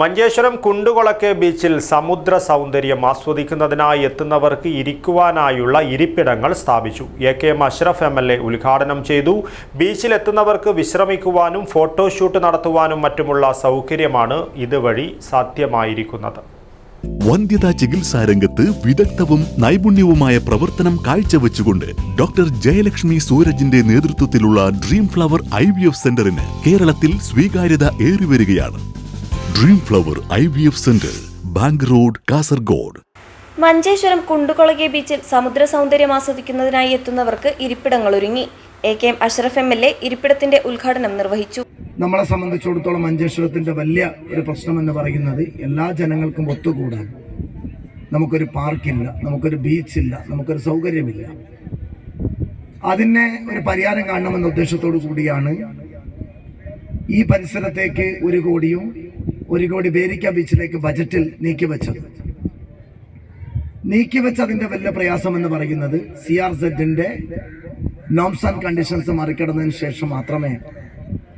മഞ്ചേശ്വരം കുണ്ടുകൊളക്കെ ബീച്ചിൽ സമുദ്ര സൗന്ദര്യം ആസ്വദിക്കുന്നതിനായി എത്തുന്നവർക്ക് ഇരിക്കുവാനായുള്ള ഇരിപ്പിടങ്ങൾ സ്ഥാപിച്ചു. A K M Ashraf M L A ഉദ്ഘാടനം ചെയ്തു. ബീച്ചിലെത്തുന്നവർക്ക് വിശ്രമിക്കുവാനും ഫോട്ടോഷൂട്ട് നടത്തുവാനും മറ്റുമുള്ള സൗകര്യമാണ് ഇതുവഴി സാധ്യമായിരിക്കുന്നത്. വന്ധ്യതാ ചികിത്സാ രംഗത്ത് വിദഗ്ധവും നൈപുണ്യവുമായ പ്രവർത്തനം കാഴ്ചവെച്ചുകൊണ്ട് ഡോക്ടർ ജയലക്ഷ്മി സൂരജിന്റെ നേതൃത്വത്തിലുള്ള ഡ്രീം ഫ്ലവർ ഐ സെന്ററിന് കേരളത്തിൽ സ്വീകാര്യത ഏറിവരികയാണ്. Dream flower I V F centre bank road Kasaragod Manjeshwaram Kundukolake ബീച്ചിൽ സമുദ്ര സൗന്ദര്യം ആസ്വദിക്കുന്നതിനായി എത്തുന്നവർക്ക് ഇരിപ്പിടങ്ങൾ ഒരുങ്ങി. A K M Ashraf M L A ഇരിപ്പിടത്തിന്റെ ഉദ്ഘാടനം നിർവഹിച്ചു. നമ്മളെ സംബന്ധിച്ചിടത്തോളം മഞ്ചേശ്വരത്തിന്റെ വലിയ ഒരു പ്രശ്നം എന്ന് പറയുന്നത് എല്ലാ ജനങ്ങൾക്കും ഒത്തുകൂടാൻ. നമുക്കൊരു പാർക്കില്ല നമുക്കൊരു ബീച്ചില്ല നമുക്കൊരു സൗകര്യമില്ല. അതിനെ ഒരു പരിഹാരം കാണണമെന്ന ഉദ്ദേശത്തോടു കൂടിയാണ് ഈ പരിസരത്തേക്ക് ഒരു കോടിയും ഒരു കോടി ബേരിക്ക ബീച്ചിലേക്ക് ബജറ്റിൽ നീക്കിവെച്ചത്. നീക്കിവെച്ച അതിന്റെ വലിയ പ്രയാസം എന്ന് പറയുന്നത് സി ആർ സെഡിന്റെ നോംസ് ആൻഡ് കണ്ടീഷൻസ് മറികടന്നതിന് ശേഷം മാത്രമേ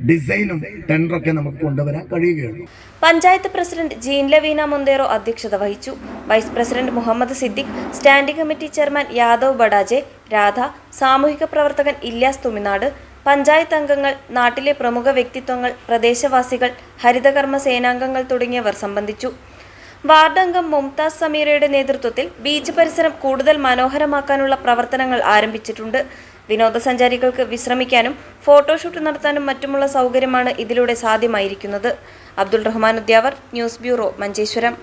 ഡിസൈനും ടെൻഡറൊക്കെ നമുക്ക് കൊണ്ടുവരാൻ കഴിയുകയുള്ളൂ. പഞ്ചായത്ത് പ്രസിഡന്റ് ജീൻ ലവീന മുന്തേറോ അധ്യക്ഷത വഹിച്ചു. Vice president Muhammad Siddique standing committee chairman Yadav Badaje Radha സാമൂഹിക പ്രവർത്തകൻ ഇല്യാസ് തുമിനാട് പഞ്ചായത്ത് അംഗങ്ങൾ നാട്ടിലെ പ്രമുഖ വ്യക്തിത്വങ്ങൾ പ്രദേശവാസികൾ ഹരിതകർമ്മ സേനാംഗങ്ങൾ തുടങ്ങിയവർ സംബന്ധിച്ചു. വാർഡ് അംഗം മുംതാസ് സമീറയുടെ നേതൃത്വത്തിൽ ബീച്ച് പരിസരം കൂടുതൽ മനോഹരമാക്കാനുള്ള പ്രവർത്തനങ്ങൾ ആരംഭിച്ചിട്ടുണ്ട്. വിനോദസഞ്ചാരികൾക്ക് വിശ്രമിക്കാനും ഫോട്ടോഷൂട്ട് നടത്താനും മറ്റുമുള്ള സൗകര്യമാണ് ഇതിലൂടെ സാധ്യമായിരിക്കുന്നത്. Abdul Rahman Udyavar news bureau Manjeshwaram.